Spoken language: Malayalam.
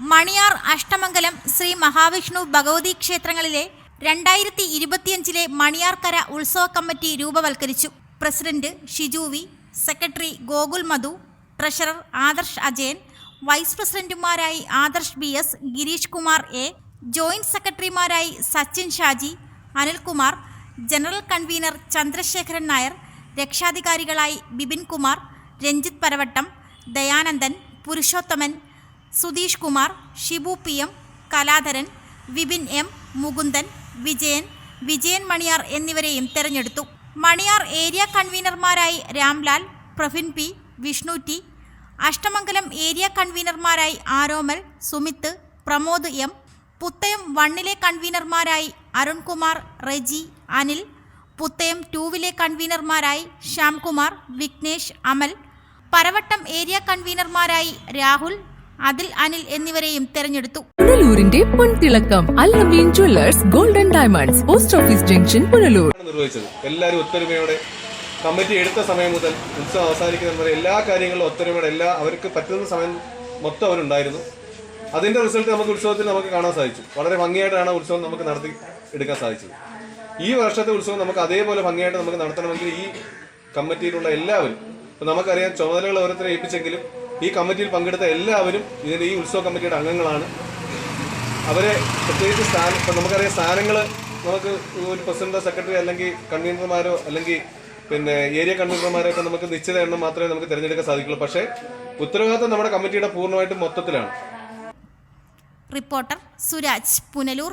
മണിയാർ അഷ്ടമംഗലം ശ്രീ മഹാവിഷ്ണു ഭഗവതി ക്ഷേത്രങ്ങളിലെ രണ്ടായിരത്തി ഇരുപത്തിയഞ്ചിലെ മണിയാർക്കര ഉത്സവ committee രൂപവൽക്കരിച്ചു. President Shiju V secretary Gokul Madhu treasurer Adarsh Ajayan vice പ്രസിഡന്റുമാരായി Adarsh B S Girish Kumar A joint സെക്രട്ടറിമാരായി Sachin Shaji Anilkumar general convener Chandrasekharan Nair രക്ഷാധികാരികളായി Bipin Kumar Ranjith Paravattam Dayanandan Purushothaman Sudheesh Kumar Shibu P M Kaladharan Vipin M Mukundan Vijayan Vijayan Maniyar എന്നിവരെയും തെരഞ്ഞെടുത്തു. Maniyar area കൺവീനർമാരായി Ramlal Prafin P Vishnu T Ashtamangalam area കൺവീനർമാരായി Aromal Sumith Pramod M Puthayam വണ്ണിലെ കൺവീനർമാരായി അരുൺകുമാർ റെജി അനിൽ പുത്തയം ടൂവിലെ കൺവീനർമാരായി ശ്യാംകുമാർ വിഘ്നേഷ് അമൽ പരവട്ടം ഏരിയ കൺവീനർമാരായി രാഹുൽ അതിൽ അനിൽ എന്നിവരെയും തെരഞ്ഞെടുത്തു. പുനലൂരിന്റെ പൊൻതിളക്കം Alameen jewellers golden diamonds post office junction Punalur. നിർവഹിച്ചത്. എല്ലാവരും ഒത്തൊരുമയോടെ കമ്മിറ്റി എടുത്ത സമയം മുതൽ ഉത്സവം അവസാനിക്കുന്ന വരെ എല്ലാ കാര്യങ്ങളും ഒത്തൊരുമയോടെ എല്ലാ അവർക്ക് പറ്റുന്ന സമയം മൊത്തം അവരുണ്ടായിരുന്നു. അതിന്റെ റിസൾട്ട് നമുക്ക് ഉത്സവത്തിൽ നമുക്ക് കാണാൻ സാധിച്ചു. വളരെ ഭംഗിയായിട്ടാണ് ഉത്സവം നമുക്ക് നടത്തി എടുക്കാൻ സാധിച്ചത്. ഈ വർഷത്തെ ഉത്സവം നമുക്ക് അതേപോലെ ഭംഗിയായിട്ട് നമുക്ക് നടത്തണമെങ്കിൽ ഈ കമ്മിറ്റിയിലുള്ള എല്ലാവരും ഇപ്പൊ നമുക്കറിയാം ചുമതലകൾ ഓരോരുത്തരെ ഏൽപ്പിച്ചെങ്കിലും ഈ കമ്മിറ്റിയിൽ പങ്കെടുത്ത എല്ലാവരും ഇതിന്റെ ഈ ഉത്സവ കമ്മിറ്റിയുടെ അംഗങ്ങളാണ്. അവരെ പ്രത്യേകിച്ച് സ്ഥാനം ഇപ്പം നമുക്കറിയാം സ്ഥാനങ്ങൾ നമുക്ക് ഒരു പ്രസിഡന്റോ സെക്രട്ടറി അല്ലെങ്കിൽ കൺവീനർമാരോ അല്ലെങ്കിൽ പിന്നെ ഏരിയ കൺവീനർമാരോ ഒക്കെ നമുക്ക് നിശ്ചിത എണ്ണം മാത്രമേ നമുക്ക് തിരഞ്ഞെടുക്കാൻ സാധിക്കുള്ളൂ. പക്ഷേ ഉത്തരവാദിത്തം നമ്മുടെ കമ്മിറ്റിയുടെ പൂർണമായിട്ടും മൊത്തത്തിലാണ്. റിപ്പോർട്ടർ സുരാജ് പുനലൂർ